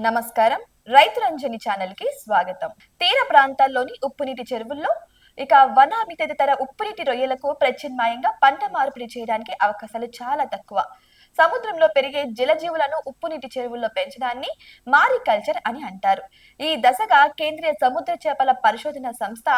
నమస్కారం. రైతు రంజని ఛానల్కి స్వాగతం. తీర ప్రాంతాల్లోని ఉప్పునీటి చెరువుల్లో ఇక వనామి తదితర ఉప్పునీటి రొయ్యలకు ప్రత్యామ్నాయంగా పంట మార్పిడి చేయడానికి అవకాశాలు చాలా తక్కువ. సముద్రంలో పెరిగే జలజీవులను ఉప్పునీటి చెరువుల్లో పెంచడాన్ని మారికల్చర్ అని అంటారు. ఈ దశగా కేంద్రీయ సముద్ర చేపల పరిశోధన సంస్థ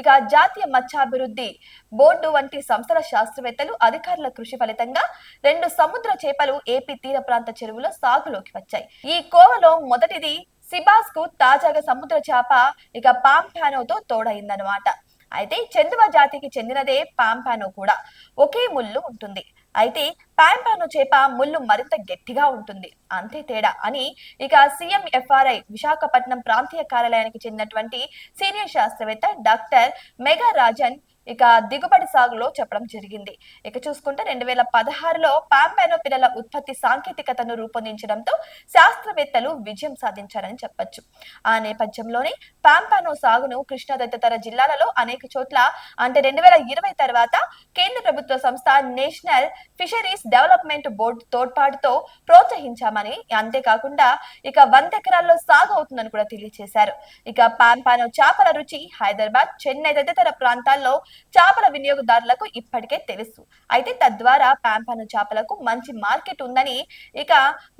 ఇక జాతీయ మత్స్యాభివృద్ధి బోర్డు వంటి సంస్థల శాస్త్రవేత్తలు అధికారుల కృషి ఫలితంగా రెండు సముద్ర చేపలు ఏపీ తీర ప్రాంత చెరువులో సాగులోకి వచ్చాయి. ఈ కోవలో మొదటిది సిబాస్కు తాజాగా సముద్ర చేప ఇక పాంపానోతో తోడైందనమాట అయితే చందువ జాతికి చెందినదే పాంపానో కూడా. ఒకే ముళ్ళు ఉంటుంది. అయితే పాంపాను చేప ముళ్ళు మరింత గట్టిగా ఉంటుంది. అంతే తేడా అని ఇక సీఎం ఎఫ్ఆర్ఐ విశాఖపట్నం ప్రాంతీయ కార్యాలయానికి చెందినటువంటి సీనియర్ శాస్త్రవేత్త డాక్టర్ మెగా రాజన్ ఇక దిగుబడి సాగులో చెప్పడం జరిగింది. ఇక చూసుకుంటే రెండు వేల పదహారులో పాంపానో పిల్లల ఉత్పత్తి సాంకేతికతను రూపొందించడంతో శాస్త్రవేత్తలు విజయం సాధించారని చెప్పొచ్చు. ఆ నేపథ్యంలోనే పాంపానో సాగును కృష్ణా తదితర జిల్లాలలో అనేక చోట్ల అంటే రెండు వేల ఇరవై తర్వాత కేంద్ర ప్రభుత్వ సంస్థ నేషనల్ ఫిషరీస్ డెవలప్మెంట్ బోర్డు తోడ్పాటుతో ప్రోత్సహించామని అంతేకాకుండా ఇక వంద ఎకరాల్లో సాగు అవుతుందని కూడా తెలియజేశారు ఇక పాంపానో చేపల రుచి హైదరాబాద్ చెన్నై తదితర ప్రాంతాల్లో చేపల వినియోగదారులకు ఇప్పటికే తెలుసు. అయితే తద్వారా పాంపాను చేపలకు మంచి మార్కెట్ ఉందని ఇక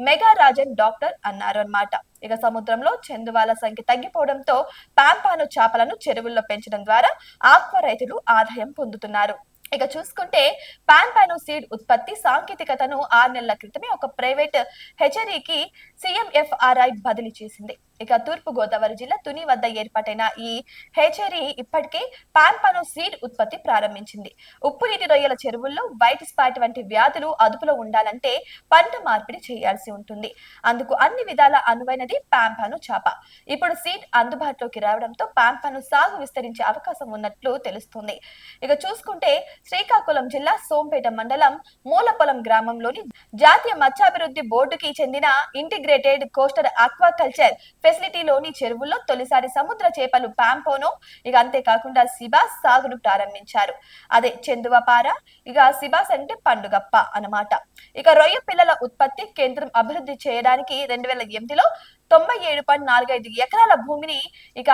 మెగా రాజన్ డాక్టర్ అన్నారు అన్నమాట ఇక సముద్రంలో చందువాల సంఖ్య తగ్గిపోవడంతో పాంపాను చేపలను చెరువుల్లో పెంచడం ద్వారా ఆక్వా రైతులు ఆదాయం పొందుతున్నారు. ఇక చూసుకుంటే పాంపాను సీడ్ ఉత్పత్తి సాంకేతికతను ఆరు నెలల క్రితమే ఒక ప్రైవేట్ హెచరీకి సిఎంఎఫ్ఆర్ఐ బదిలీ చేసింది. ఇక తూర్పు గోదావరి జిల్లా తుని వద్ద ఏర్పాటైన ఈ హెచరీ ఇప్పటికే పాంపాను సీడ్ ఉత్పత్తి ప్రారంభించింది. ఉప్పు నీటి రొయ్యల చెరువుల్లో వైట్ స్పాట్ వంటి వ్యాధులు అదుపులో ఉండాలంటే పంట మార్పిడి చేయాల్సి ఉంటుంది. అందుకు అన్ని విధాల అనువైనది పాంపాను చాప. ఇప్పుడు సీడ్ అందుబాటులోకి రావడంతో పాంపాను సాగు విస్తరించే అవకాశం ఉన్నట్లు తెలుస్తుంది. ఇక చూసుకుంటే శ్రీకాకుళం జిల్లా సోంపేట మండలం మూలపొలం గ్రామంలోని జాతీయ మత్స్యాభివృద్ధి బోర్డుకి చెందిన ఇంటిగ్రేటెడ్ కోస్టల్ ఆక్వాకల్చర్ ఫెసిలిటీలోని చెరువుల్లో తొలిసారి సముద్ర చేపలు పాంపోనో ఇక అంతేకాకుండా సిబాస్ సాగును ప్రారంభించారు. అదే చందువపార ఇక సిబాస్ అంటే పండుగప్ప అన్నమాట. ఇక రొయ్య పిల్లల ఉత్పత్తి కేంద్రం అభివృద్ధి చేయడానికి రెండు వేల ఎనిమిదిలో తొంభై ఏడు పాయింట్ నాలుగైదు ఎకరాల భూమిని ఇక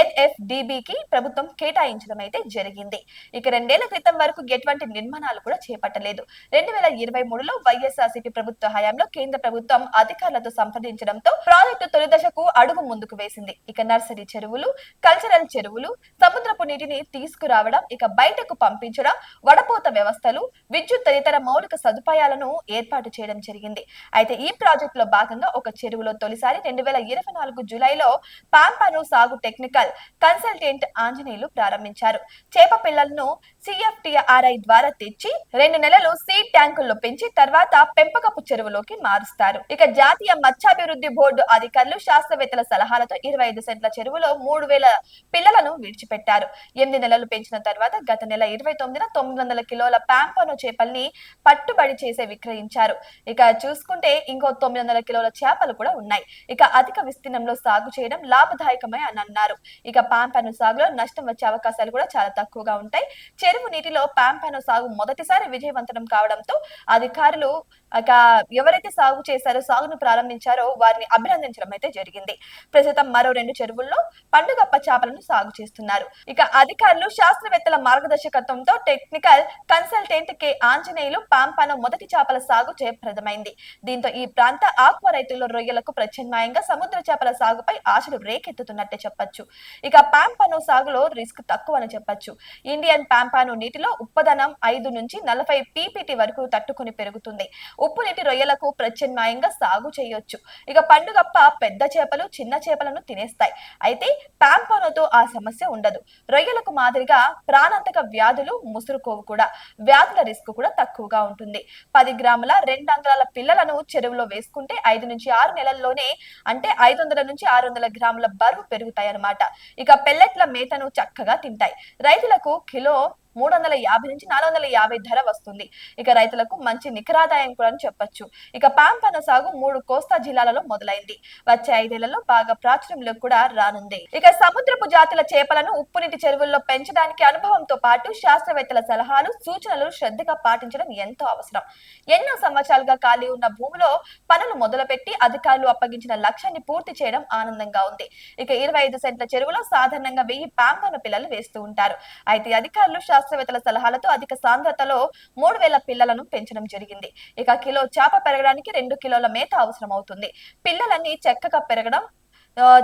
ఎన్ఎఫ్డిబికి ప్రభుత్వం కేటాయించడం అయితే జరిగింది. ఇక రెండేళ్ళ క్రితం వరకు ఎటువంటి నిర్మాణాలు కూడా చేపట్టలేదు. రెండు వేల ఇరవై మూడులో వైఎస్ఆర్సీపీ ప్రభుత్వ హయాంలో కేంద్ర ప్రభుత్వం అధికారులతో సంప్రదించడంతో ప్రాజెక్టు తొలి దశకు అడుగు ముందుకు వేసింది. ఇక నర్సరీ చెరువులు కల్చరల్ చెరువులు సముద్రపు నీటిని తీసుకురావడం ఇక బయటకు పంపించడం వడపోత వ్యవస్థలు విద్యుత్ తదితర మౌలిక సదుపాయాలను ఏర్పాటు చేయడం జరిగింది. అయితే ఈ ప్రాజెక్టులో భాగంగా ఒక చెరువులో తొలిసారి రెండు వేల ఇరవై నాలుగు జూలైలో పాంపాను సాగు టెక్నికల్ కన్సల్టెంట్ ఆంజనేయులు ప్రారంభించారు. చేప పిల్లలను సిఎఫ్టిఆర్ఐ ద్వారా తెచ్చి రెండు నెలలు సీడ్ ట్యాంకుల్లో పెంచి తర్వాత పెంపకపు చెరువులోకి మారుస్తారు. ఇక జాతీయ మత్స్యాభివృద్ధి బోర్డు అధికారులు శాస్త్రవేత్తల సలహాలతో ఇరవై ఐదు సెంట్ల చెరువులో మూడు వేల పిల్లలను విడిచిపెట్టారు. ఎనిమిది నెలలు పెంచిన తర్వాత గత నెల ఇరవై తొమ్మిదిన తొమ్మిది వందల కిలోల పాంపను చేపల్ని పట్టుబడి చేసే విక్రయించారు. ఇక చూసుకుంటే ఇంకో తొమ్మిది వందల కిలోల చేపలు కూడా ఉన్నాయి. ఇక అధిక విస్తీర్ణంలో సాగు చేయడం లాభదాయకమే అని అన్నారు. ఇక పాంపాను సాగులో నష్టం వచ్చే అవకాశాలు కూడా చాలా తక్కువగా ఉంటాయి. చెరువు నీటిలో పాంపాను సాగు మొదటిసారి విజయవంతం కావడంతో అధికారులు ఇక ఎవరైతే సాగు చేశారో సాగును ప్రారంభించారో వారిని అభినందించడం అయితే జరిగింది. ప్రస్తుతం మరో రెండు చెరువుల్లో పండుగప్ప చేపలను సాగు చేస్తున్నారు. ఇక అధికారులు శాస్త్రవేత్తల మార్గదర్శకత్వంతో టెక్నికల్ కన్సల్టెంట్ కె. ఆంజనేయులు పాంపాను మొదటి చేపల సాగు జయప్రదమైంది. దీంతో ఈ ప్రాంత ఆక్వా రైతుల రొయ్యలకు ప్రత్యామ్నాయంగా సముద్ర చేపల సాగుపై ఆశలు రేకెత్తుతున్నట్టే చెప్పొచ్చు. ఇక పాంపాను సాగులో రిస్క్ తక్కువ అని చెప్పొచ్చు. ఇండియన్ పాంపాను నీటిలో ఉప్పదనం ఐదు నుంచి నలభై పీపీటీ వరకు తట్టుకుని పెరుగుతుంది. ఉప్పు నీటి రొయ్యలకు ప్రత్యామ్నాయంగా సాగు చేయొచ్చు. ఇక పండుగప్ప పెద్ద చేపలు చిన్న చేపలను తినేస్తాయి. అయితే పాంపానోతో ఆ సమస్య ఉండదు. రొయ్యలకు మాదిరిగా ప్రాణాంతక వ్యాధులు ముసురుకోవు కూడా. వ్యాధుల రిస్క్ కూడా తక్కువగా ఉంటుంది. పది గ్రాముల రెండు అంగుళాల పిల్లలను చెరువులో వేసుకుంటే ఐదు నుంచి ఆరు నెలల్లోనే అంటే ఐదు వందల నుంచి ఆరు వందల గ్రాముల బరువు పెరుగుతాయి అన్నమాట ఇక పెల్లెట్ల మేతను చక్కగా తింటాయి. రైతులకు కిలో మూడు వందల యాభై నుంచి నాలుగు వందల యాభై ధర వస్తుంది. ఇక రైతులకు మంచి నికరాదాయం కూడా అని చెప్పొచ్చు. ఇక పాంపన సాగు మూడు కోస్తా జిల్లాలలో మొదలైంది. వచ్చే ఐదేళ్ళలో బాగా ప్రాచుర్యంలో కూడా రానుంది. ఇక సముద్రపు జాతుల చేపలను ఉప్పునీటి చెరువుల్లో పెంచడానికి అనుభవంతో పాటు శాస్త్రవేత్తల సలహాలు సూచనలు శ్రద్ధగా పాటించడం ఎంతో అవసరం. ఎన్నో సంవత్సరాలుగా ఖాళీ ఉన్న భూమిలో పనులు మొదలుపెట్టి అధికారులు అప్పగించిన లక్ష్యాన్ని పూర్తి చేయడం ఆనందంగా ఉంది. ఇక ఇరవై ఐదు సెంట్ల చెరువులో సాధారణంగా వెయ్యి పాంపన పిల్లలు వేస్తూ ఉంటారు. అయితే అధికారులు శాస్త్రవేత్తల సలహాలతో అధిక సాంద్రతలో మూడు వేల పిల్లలను పెంచడం జరిగింది. ఇక కిలో చేప పెరగడానికి రెండు కిలోల మేత అవసరం అవుతుంది పిల్లలన్నీ చక్కగా పెరగడం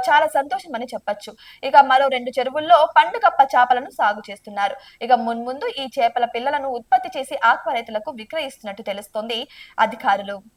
చాలా సంతోషం అని చెప్పొచ్చు. ఇక మరో రెండు చెరువుల్లో పండుగప్ప చేపలను సాగు చేస్తున్నారు. ఇక మున్ముందు ఈ చేపల పిల్లలను ఉత్పత్తి చేసి ఆక్వా రైతులకు విక్రయిస్తున్నట్టు తెలుస్తోంది అధికారులు.